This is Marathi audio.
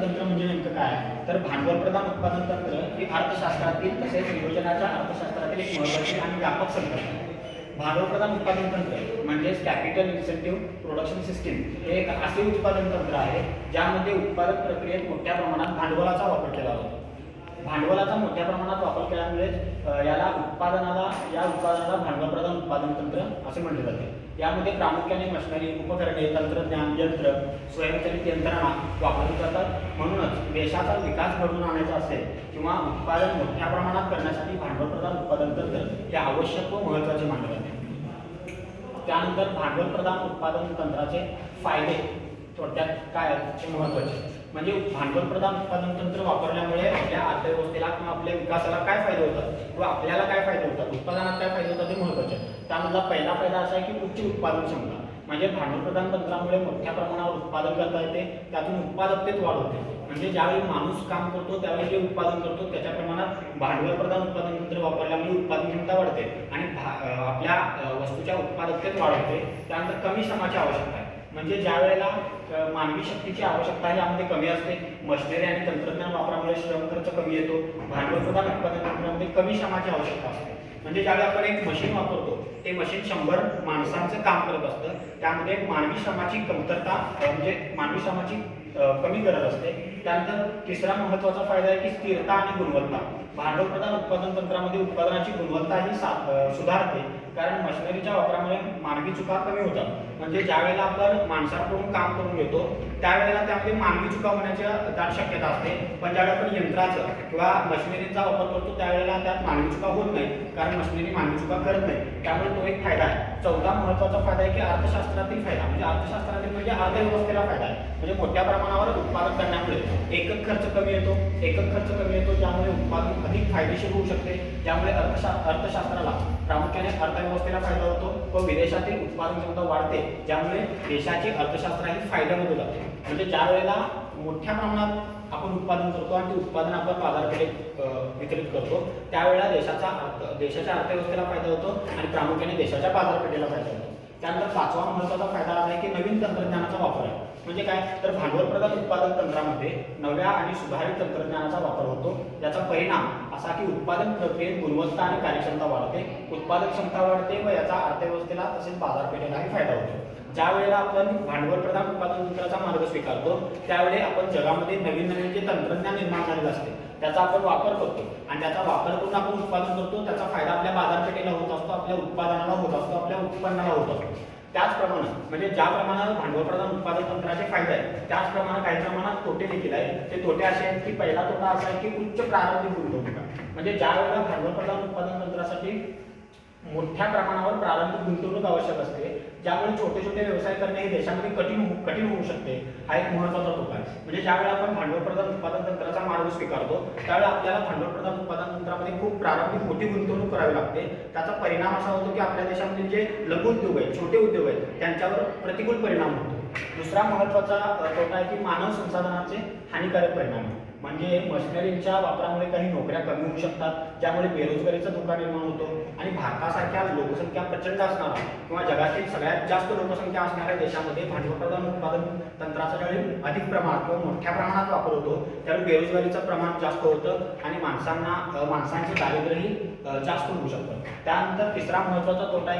उत्पादन तंत्र म्हणजे नेमकं काय तर भांडवल प्रधान उत्पादन तंत्र ही अर्थशास्त्रातील तसेच नियोजनाच्या अर्थशास्त्रातील एक महत्त्वाची आणि व्यापक संकल्पना आहे. भांडवल प्रधान उत्पादन तंत्र म्हणजेच कॅपिटल इन्सेंटिव्ह प्रोडक्शन सिस्टीम हे एक असे उत्पादन तंत्र आहे ज्यामध्ये उत्पादन प्रक्रियेत मोठ्या प्रमाणात भांडवलाचा वापर केला जातो. भांडवलाचा मोठ्या प्रमाणात वापर केल्यामुळे याला उत्पादनाला या उत्पादनाला भांडवल प्रधान उत्पादन तंत्र असे म्हटले जाते. यामध्ये प्रामुख्याने मशिनरी उपकरणे तंत्रज्ञान यंत्र स्वयंचलित यंत्रणा वापरली जातात. म्हणूनच देशाचा विकास घडवून आणायचा असेल किंवा उत्पादन मोठ्या प्रमाणात करण्यासाठी भांडवल प्रदान उत्पादन तंत्र हे आवश्यक व महत्त्वाचे मानले जाते. त्यानंतर भांडवल प्रदान उत्पादन तंत्राचे फायदे थोडक्यात काय आहेत ते महत्त्वाचे. म्हणजे भांडवल प्रदान उत्पादन तंत्र वापरल्यामुळे आपल्या अर्थव्यवस्थेला किंवा आपल्या विकासाला काय फायदे होतात? किंवा आपल्याला काय फायदे होतात? उत्पादनात काय फायदे होतात ते महत्त्वाचे आहे. त्यामधला पहिला फायदा असा आहे की उच्च उत्पादन क्षमता. म्हणजे भांडवल प्रधान तंत्रामुळे मोठ्या प्रमाणावर उत्पादन करता येते त्यातून उत्पादकतेत वाढ होते. म्हणजे ज्यावेळी माणूस काम करतो त्यावेळी जे उत्पादन करतो त्याच्या प्रमाणात भांडवल प्रधान उत्पादन तंत्र वापरल्यामुळे उत्पादन क्षमता वाढते आणि भा- आपल्या वस्तूच्या उत्पादकतेत वाढ होते. त्यानंतर कमी श्रमाची आवश्यकता आहे. म्हणजे ज्या वेळेला मानवी शक्तीची आवश्यकता आहे यामध्ये कमी असते. मशिनरी आणि तंत्रज्ञान वापरामुळे श्रम खर्च कमी येतो. भांडवल प्रधान उत्पादन तंत्रामध्ये कमी श्रमाची आवश्यकता असते. म्हणजे ज्यावेळी आपण एक मशीन वापरतो ते मशीन शंभर माणसांचं काम करत असतं. त्यामध्ये मानवी श्रमाची कमतरता म्हणजे मानवी श्रमाची कमी गरज असते. त्यानंतर तिसरा महत्त्वाचा फायदा आहे की स्थिरता आणि गुणवत्ता. भांडवल प्रधान उत्पादन तंत्रामध्ये उत्पादनाची गुणवत्ता ही सा सुधारते. कारण मशिनरीच्या वापरामुळे मानवी चुका कमी होतात. म्हणजे ज्या वेळेला आपण माणसाकडून काम करून घेतो त्यावेळेला त्यामध्ये मानवी चुका होण्याची दाट शक्यता असते. पण ज्यावेळेला आपण यंत्राचं किंवा मशिनरीचा वापर करतो त्यावेळेला त्यात मानवी चुका होत नाही. कारण मशिनरी मानवी चुका करत नाही. त्यामुळे तो एक फायदा आहे. चौथा महत्त्वाचा फायदा आहे की अर्थशास्त्रातील फायदा. म्हणजे अर्थशास्त्रातील म्हणजे अर्थव्यवस्थेला फायदा आहे. म्हणजे मोठ्या प्रमाणावर उत्पादन करण्यामुळे एकक खर्च कमी येतो. एकक खर्च कमी येतो ज्यामुळे उत्पादन अधिक फायदेशीर होऊ शकते. ज्यामुळे अर्थशा अर्थशास्त्राला प्रामुख्याने अर्थव्यवस्थेला फायदा होतो व विदेशातील उत्पादन क्षमता वाढते ज्यामुळे देशाची अर्थशास्त्र ही फायद्यामध्ये जाते. म्हणजे ज्या वेळेला मोठ्या प्रमाणात आपण उत्पादन करतो आणि ते उत्पादन आपण बाजारपेठेत वितरित करतो त्यावेळेला देशाचा अर्थ देशाच्या अर्थव्यवस्थेला फायदा होतो आणि प्रामुख्याने देशाच्या बाजारपेठेला फायदा होतो. त्यानंतर पाचवा महत्त्वाचा फायदा तंत्रज्ञानाचा वापर आहे. म्हणजे काय? तर भांडवल प्रदान उत्पादन तंत्रामध्ये नव्या आणि सुधारित तंत्रज्ञानाचा वापर होतो. याचा परिणाम असा की उत्पादन प्रक्रियेत गुणवत्ता आणि कार्यक्षमता वाढते उत्पादन क्षमता वाढते व याचा अर्थव्यवस्थेला तसेच बाजारपेठेलाही फायदा होतो. ज्या वेळेला आपण भांडवल प्रदान उत्पादन तंत्राचा मार्ग स्वीकारतो त्यावेळी आपण जगामध्ये नवीन नवीन जे तंत्रज्ञान निर्माण झालेलं असते त्याचा आपण वापर करतो. आणि त्याचा वापर करून आपण उत्पादन करतो त्याचा फायदा आपल्या बाजारपेठेला होत असतो आपल्या उत्पादनाला होत असतो आपल्या उत्पन्नाला होत असतो. त्याचप्रमाणे म्हणजे ज्या प्रमाणात भांडवल प्रधान उत्पादन तंत्राचे फायदे आहेत त्याचप्रमाणे काही प्रमाणात तोटे देखील आहेत. ते तोटे असे आहेत की पहिला तोटा असा आहे की उच्च प्रारंभिक गुंतवणूक. म्हणजे ज्या वेळेला भांडवल प्रधान उत्पादन तंत्रासाठी मोठ्या प्रमाणावर प्रारंभिक गुंतवणूक आवश्यक असते. ज्यामुळे छोटे छोटे व्यवसाय करणे हे देशामध्ये कठीण हो कठीण होऊ शकते. हा एक महत्त्वाचा तोटा आहे. म्हणजे ज्यावेळेला आपण भांडवलप्रधान उत्पादन तंत्राचा मार्ग स्वीकारतो त्यावेळेला आपल्याला भांडवलप्रधान उत्पादन तंत्रामध्ये खूप प्रारंभिक मोठी गुंतवणूक करावी लागते. त्याचा परिणाम असा होतो की आपल्या देशामध्ये जे लघु उद्योग आहेत छोटे उद्योग आहेत त्यांच्यावर प्रतिकूल परिणाम होतो. दुसरा महत्त्वाचा तोटा आहे की मानव संसाधनाचे हानिकारक परिणाम. म्हणजे मशिनरींच्या वापरामुळे काही नोकऱ्या कमी होऊ शकतात ज्यामुळे बेरोजगारीचा धोका निर्माण होतो आणि भारतासारख्या लोकसंख्या प्रचंड असणारा किंवा जगातील सगळ्यात जास्त लोकसंख्या असणाऱ्या देशामध्ये भांडवप्रधान उत्पादन तंत्राचा ज्यावेळी अधिक प्रमाणात किंवा मोठ्या प्रमाणात वापर होतो त्यावेळी बेरोजगारीचं प्रमाण जास्त होतं आणि माणसांना माणसांचे दारिद्र्यही जास्त होऊ शकतं. त्यानंतर तिसरा महत्त्वाचा तोटा आहे